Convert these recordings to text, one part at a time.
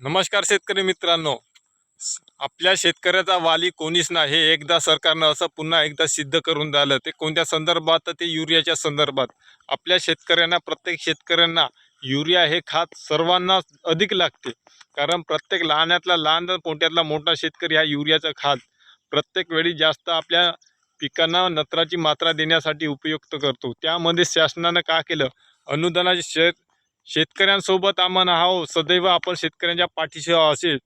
नमस्कार शेतकरी मित्रांनो. आपल्या शेतकऱ्याचा वाली कोणीच नाही. हे एकदा सरकारनं असं पुन्हा एकदा सिद्ध करून झालं. ते कोणत्या संदर्भात? तर ते युरियाच्या संदर्भात. आपल्या शेतकऱ्यांना प्रत्येक शेतकऱ्यांना युरिया हे खात सर्वांना अधिक लागते. कारण प्रत्येक लहानातला लहान तर मोठ्यातला मोठा शेतकरी हा युरियाचा खात प्रत्येक वेळी जास्त आपल्या पिकांना नत्राची मात्रा देण्यासाठी उपयुक्त करतो. त्यामध्ये शासनानं का केलं? अनुदानाचे शेत शेतकऱ्यांसोबत आम्हाला आहो सदैव आपण शेतकऱ्यांच्या पाठीशी असे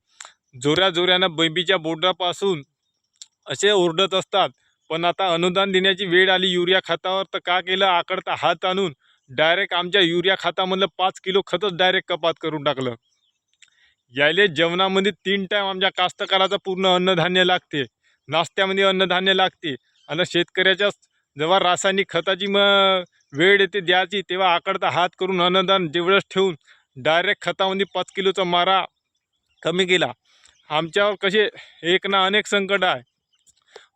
जोऱ्या जोऱ्यानं बैबीच्या बोर्डापासून असे ओरडत असतात. पण आता अनुदान देण्याची वेळ आली. युरिया खतावर तर का केलं? आकडता हात आणून डायरेक्ट आमच्या युरिया खतामधलं पाच किलो खतच डायरेक्ट कपात करून टाकलं. यायले जेवणामध्ये तीन टाईम आमच्या कास्तकाराचं पूर्ण अन्नधान्य लागते. नाश्त्यामध्ये अन्नधान्य लागते. आणि शेतकऱ्याच्या जेव्हा रासायनिक खताची मग वेळ येते द्यायची तेव्हा आकडता हात करून अन्नदान जेवढंच ठेवून डायरेक्ट खतामध्ये पाच किलोचा मारा कमी केला. आमच्यावर कसे एक ना अनेक संकट आहे.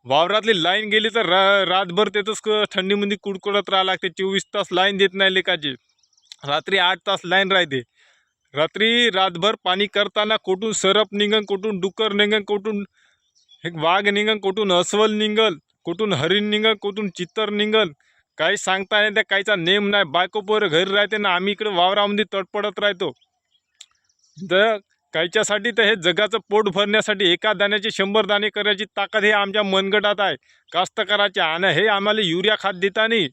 वावरातली लाईन गेली तर रा रातभर तिथंच क- थंडीमध्ये कुडकुडत राहावं लागते. चोवीस तास लाईन देत नाही लेकाची. रात्री आठ तास लाईन राहते. रात्री रातभर पाणी करताना कुठून सरप निघन कुठून डुकर निघन कुठून एक वाघ निघन कुठून अस्वल निघल कुठून हरिण निघल कुठून चित्तर निघल काही सांगता नाही त्या काहीचा नेम नाही. बायको पोरं घरी राहते ना आम्ही इकडे वावरामध्ये तडपडत राहतो. तर कायच्यासाठी तर हे जगाचं पोट भरण्यासाठी एका दाण्याचे शंभर दाणे करायची ताकद हे आमच्या मनगटात आहे. कास्तकाराचे आणि हे आम्हाला युरिया खात देताना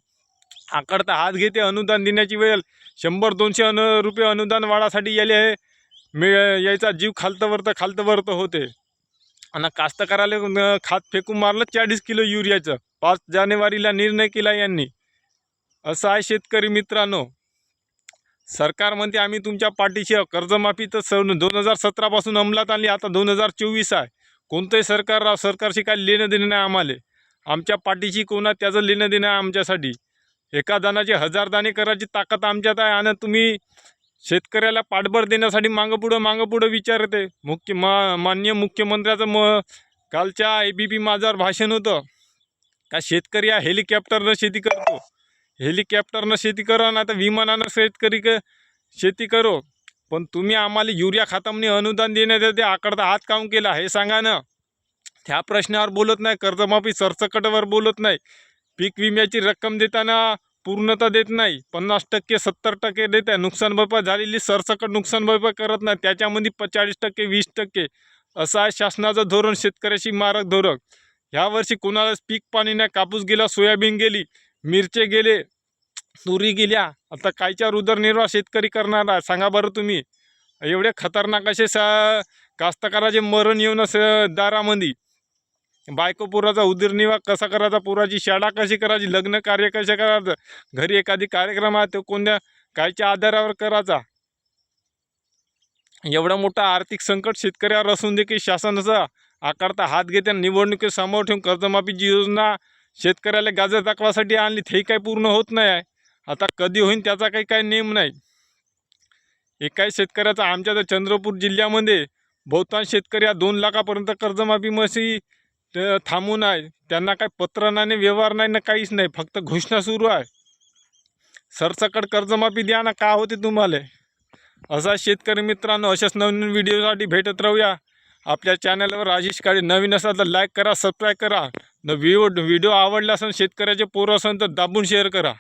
आकडता हात घेते अनुदान देण्याची वेळ. शंभर दोनशे अनु रुपये अनुदान वाढासाठी याले हे मिळ यायचा जीव खालतवरतं खालतवरतं होते. आणि कास्तकाराला खात फेकून मारलं चाळीस किलो युरियाचं. पाच जानेवारीला निर्णय केला यांनी. असं आहे शेतकरी मित्रांनो. सरकार म्हणते आम्ही तुमच्या पाठीशी कर्जमाफी तर सन दोन हजार सतरापासून अंमलात आली आता दोन हजार चोवीस आहे. कोणतंही सरकार राव सरकारशी काय लेणं देणं नाही आम्हाला. आमच्या पाठीशी कोणा त्याचं लेणं देणं आहे आमच्यासाठी. एका दानाचे हजार दाणे करायची ताकद आमच्यात आहे. आणि तुम्ही शेतकऱ्याला पाठबळ देण्यासाठी मागं पुढं मागं पुढं विचारते मुख्य मा मान्य मुख्यमंत्र्याचं म कालच्या ए बी पी माझावर भाषण होतं. का शेतकरी हा हेलिकॉप्टरनं शेती करतो? हेलिकॉप्टरनं शेती करा ना तर विमानानं शेतकरी क शेती करो. पण तुम्ही आम्हाला युरिया खतामध्ये अनुदान देण्यात येते आकडता हात काम केला हे सांगा ना. त्या प्रश्नावर बोलत नाही कर्जमाफी सरसकटवर बोलत नाही. पीक विम्याची रक्कम देताना पूर्णता देत नाही. पन्नास टक्के सत्तर टक्के देत आहे. नुकसान भरपाई झालेली सरसकट नुकसान भरपाई करत नाही. त्याच्यामध्ये प चाळीस टक्के वीस टक्के असं आहे शासनाचं धोरण शेतकऱ्याशी मारक धोरण. ह्या वर्षी कोणालाच पीक पाणी नाही. कापूस गेला सोयाबीन गेली मिरचे गेले तुरी गेल्या. आता कायच्यावर उदरनिर्वाह शेतकरी करणार आहे. सांगा बरं तुम्ही. एवढे खतरनाक असे सा कास्तकाराचे मरण येऊन असं दारामध्ये. बायको पुराचा उदरनिर्वाह कसा करायचा? पुराची शाळा कशी करायची? लग्न कार्य कसे करायचं? घरी एखादी कार्यक्रम आहे तो कोणत्या कायच्या आधारावर करायचा? एवढा मोठा आर्थिक संकट शेतकऱ्यावर असून देखील शासनाचा आकारता हात घेते निवडणुकी समोर ठेवून कर्जमाफीची योजना शेतकऱ्याला गाजर दाखवासाठी आणली ते काही पूर्ण होत नाही. आहे आता कधी होईल त्याचा काही काही नेम नाही. एकाही शेतकऱ्याचा आमच्या तर चंद्रपूर जिल्ह्यामध्ये बहुतांश शेतकरी हा दोन लाखापर्यंत कर्जमाफी मशी ते थांबून आहे त्यांना काही पत्र नाही व्यवहार नाही ना काहीच नाही. फक्त घोषणा सुरू आहे. सरसकट कर्जमाफी द्या ना का होते तुम्हाला? असा शेतकरी मित्रांनो अशाच नवीन व्हिडिओसाठी भेटत राहूया. आपल्या चॅनलवर राजेश काळे नवीन असाल तर लाईक करा सबस्क्राईब करा. न व्हिडिओ व्हिडिओ आवडला असेल शेतकऱ्याचे पोरं असेल तर दाबून शेअर करा.